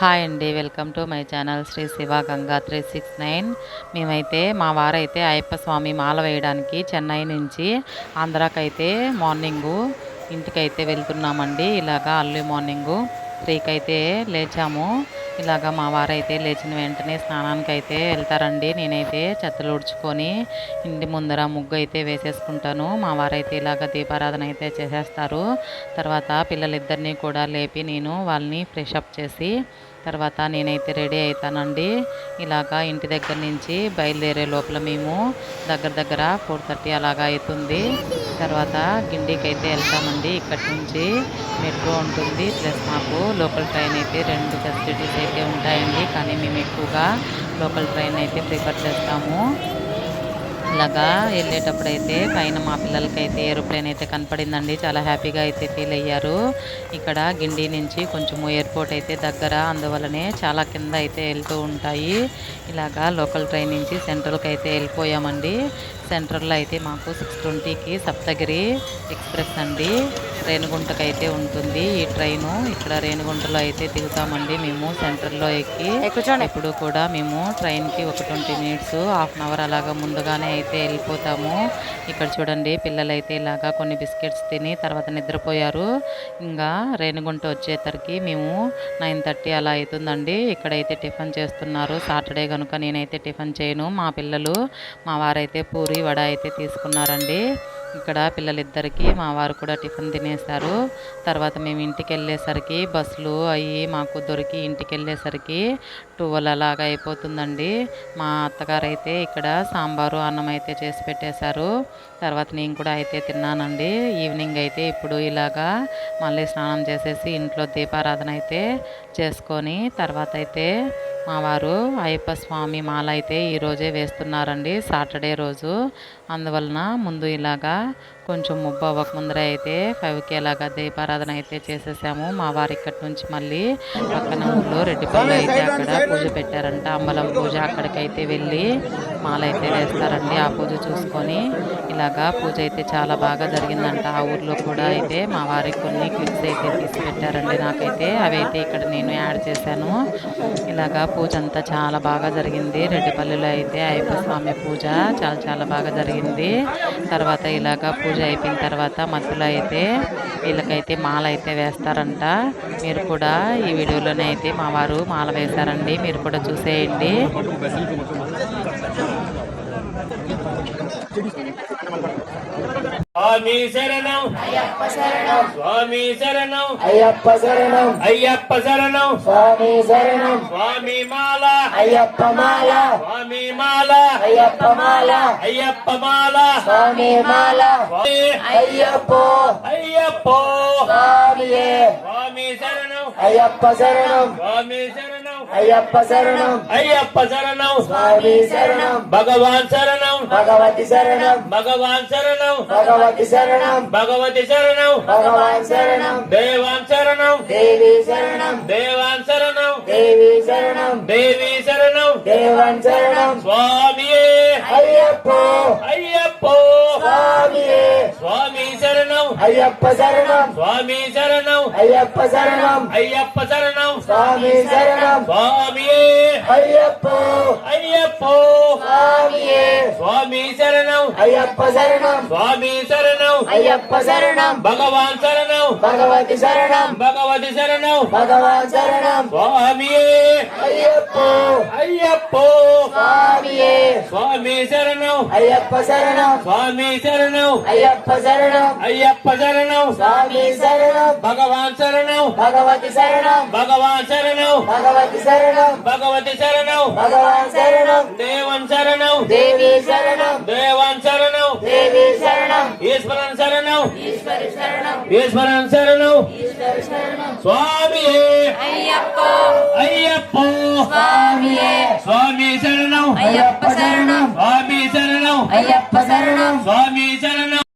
Hi అండి welcome to my channel Sri Shiva Ganga three six nine. మేమైతే మా వారైతే అయ్యప్ప స్వామి మాల వేయడానికి చెన్నై నుంచి ఆంధ్రాకైతే మార్నింగు ఇంటికైతే వెళ్తున్నామండి. ఇలాగా అర్లీ మార్నింగు. త్రీకి అయితే లేచాము. ఇలాగా మా వారైతే లేచిన వెంటనే స్నానానికి అయితే వెళ్తారండి. నేనైతే చెత్తలు ఉడుచుకొని ఇంటి ముందర ముగ్గు అయితే వేసేసుకుంటాను. మా వారైతే ఇలాగ దీపారాధన అయితే చేసేస్తారు. తర్వాత పిల్లలిద్దరినీ కూడా లేపి నేను వాళ్ళని ఫ్రెష్ అప్ చేసి తర్వాత నేనైతే రెడీ అవుతానండి ఇలాగా ఇంటి దగ్గర నుంచి బయలుదేరే లోపల మేము దగ్గర దగ్గర ఫోర్ థర్టీ అలాగా అవుతుంది తర్వాత గిండికి అయితే వెళ్తామండి. ఇక్కడి నుంచి మెట్రో ఉంటుంది. ప్లస్ మాకు లోకల్ ట్రైన్ అయితే రెండు ఫెసిలిటీస్ అయితే ఉంటాయండి. కానీ మేము ఎక్కువగా లోకల్ ట్రైన్ అయితే ప్రిఫర్ చేస్తాము. ఇలాగా వెళ్ళేటప్పుడు అయితే పైన మా పిల్లలకైతే ఏరోప్లేన్ అయితే కనపడిందండి. చాలా హ్యాపీగా అయితే ఫీల్ అయ్యారు. ఇక్కడ గిండి నుంచి కొంచెము ఎయిర్పోర్ట్ అయితే దగ్గర. అందువలనే చాలా కింద అయితే వెళ్తూ ఉంటాయి. ఇలాగా లోకల్ ట్రైన్ నుంచి సెంట్రల్కి అయితే వెళ్ళిపోయామండి. సెంట్రల్లో అయితే మాకు సిక్స్ ట్వంటీకి సప్తగిరి ఎక్స్ప్రెస్ అండి. రేణిగుంటకు అయితే ఉంటుంది ఈ ట్రైను. ఇక్కడ రేణిగుంటలో అయితే దిగుతామండి మేము సెంట్రల్లో ఎక్కి. ఎప్పుడు కూడా మేము ట్రైన్కి ఒక twenty minutes half an hour అలాగా ముందుగానే అయితే వెళ్ళిపోతాము. ఇక్కడ చూడండి పిల్లలు అయితే ఇలాగా కొన్ని బిస్కెట్స్ తిని తర్వాత నిద్రపోయారు. ఇంకా రేణిగుంట వచ్చేసరికి మేము నైన్ థర్టీ అలా అవుతుందండి. ఇక్కడైతే టిఫిన్ చేస్తున్నారు. సాటర్డే కనుక నేనైతే టిఫిన్ చేయను. మా పిల్లలు మా వారైతే పూరి వడ అయితే తీసుకున్నారండి. ఇక్కడ పిల్లలిద్దరికీ మా వారు కూడా టిఫిన్ తినేశారు. తర్వాత మేము ఇంటికి వెళ్ళేసరికి బస్సులు అవి మాకు దొరికి ఇంటికి వెళ్ళేసరికి ట్వెల్వ్ అలాగా అయిపోతుందండి. మా అత్తగారు అయితే ఇక్కడ సాంబారు అన్నం అయితే చేసి పెట్టేశారు. తర్వాత నేను కూడా అయితే తిన్నానండి. ఈవినింగ్ అయితే ఇప్పుడు ఇలాగా మళ్ళీ స్నానం చేసేసి ఇంట్లో దీపారాధన అయితే చేసుకొని తర్వాత అయితే మా వారు అయ్యప్ప స్వామి మాల అయితే ఈరోజే వేస్తున్నారండి సాటర్డే రోజు. అందువలన ముందు ఇలాగా కొంచెం ముబ్బ అవ్వక ముందర అయితే ఫైవ్కి అలాగా దీపారాధన అయితే చేసేసాము. మా వారి ఇక్కడి నుంచి మళ్ళీ పక్కన ఊళ్ళో రెడ్డిపల్లి అయితే అక్కడ పూజ పెట్టారంట. అంబలం పూజ అక్కడికైతే వెళ్ళి మాల అయితే వేస్తారండి ఆ పూజ చూసుకొని. ఇలాగా పూజ అయితే చాలా బాగా జరిగిందంట. ఆ ఊర్లో కూడా అయితే మా వారికి కొన్ని క్లిప్స్ అయితే తీసి పెట్టారండి నాకైతే. అవి అయితే ఇక్కడ నేను యాడ్ చేశాను. ఇలాగా పూజ అంతా చాలా బాగా జరిగింది. రెడ్డిపల్లిలో అయితే అయ్యప్ప స్వామి పూజ చాలా చాలా బాగా జరిగింది. తర్వాత ఇలాగా పూజ అయిపోయిన తర్వాత మధ్యలో అయితే వీళ్ళకైతే మాల అయితే వేస్తారంట. మీరు కూడా ఈ వీడియోలోనే అయితే మా వారు మాల వేశారండి. మీరు కూడా చూసేయండి. స్వామి శరణం. స్వామి శరణం. అయ్యప్ప శరణం. అయ్యప్ప శరణం. స్వామి శరణం. స్వామి మాల. అయ్యప్ప మాల. స్వామి మాల. అయ్యప్ప మాల. అయ్యప్ప మాల. స్వామి మాల. అయ్యప్పో. అయ్యప్పో. స్వామి శరణం. అయ్యప్ప శరణం. స్వామి శరణం. అయ్యప్ప శరణం. అయ్యప్ప శరణం. స్వామి శరణం. భగవాన్ శరణం. భగవతి శరణం. భగవాన్ శరణం. భగవతి శరణం. భగవతి శరణం. భగవాన్ శరణం. దేవాన్ శరణం. దేవి శరణం. దేవాన్ శరణం. దేవి శరణం. దేవి శరణం. దేవన్ శరణం. స్వామియే. అయ్యప్పో. అయ్యప్పో. స్వామియే. స్వామి శరణం. అయ్యప్ప శరణం. స్వామి శరణం. అయ్యప్ప శరణం. అయ్యప్ప శరణం. స్వామి శరణం. స్వామియే. అయ్యప్పో. అయ్యప్పో. స్వామి శరణం. అయ్యప్ప శరణం. స్వామి శరణం. అయ్యప్ప శరణం. భగవాన్ శరణం. భగవతి శరణం. భగవతి శరణం. భగవాన్ శరణం. స్వామియే. అయ్యప్పో. అయ్యప్పో. స్వామియే. స్వామి శరణం. అయ్యప్ప శరణం. స్వామి శరణం. అయ్యప్ప శరణం. అయ్యప్ప శరణం. స్వామి శరణం. భగవాన్ శరణం. భగవతి శరణం. భగవాన్ శరణం. భగవతి శరణం. భగవతి శరణం. భగవాన్ శరణం. దేవన్ శరణం. శరణం. దేవి శరణం. దేవాన్ శరణం. దేవి శరణం. ఈశ్వరన్ శరణం. ఈశ్వరి శరణం. ఈశ్వరన్ శరణం. ఈశ్వరి శరణం. స్వామియే. అయ్యప్ప. అయ్యప్ప. స్వామియే. స్వామి శరణం. అయ్యప్ప శరణం. స్వామి శరణం. అయ్యప్ప శరణం. స్వామి శరణం.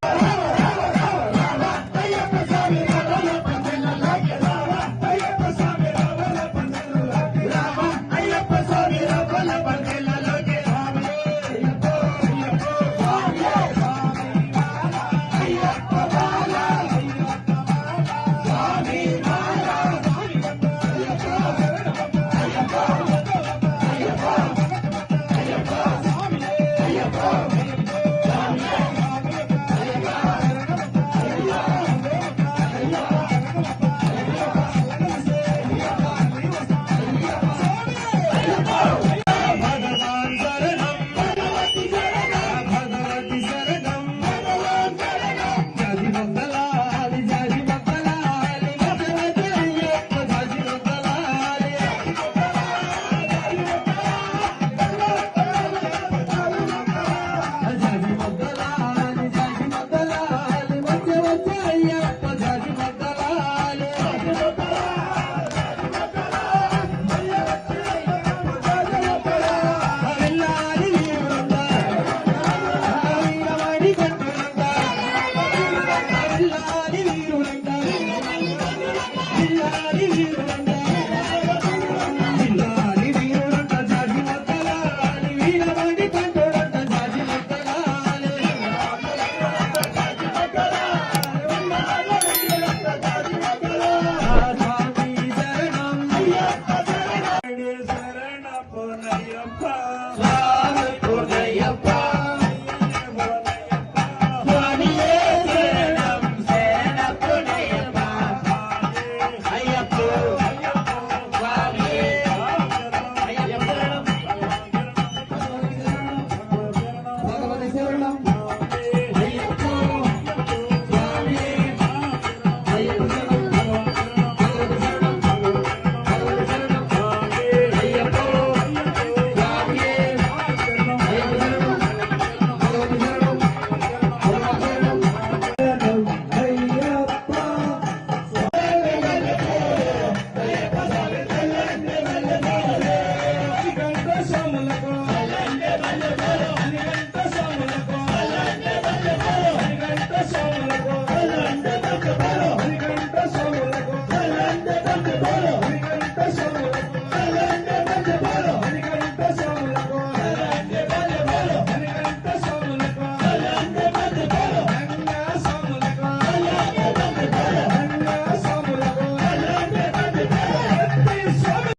ಮಲ್ಲಕ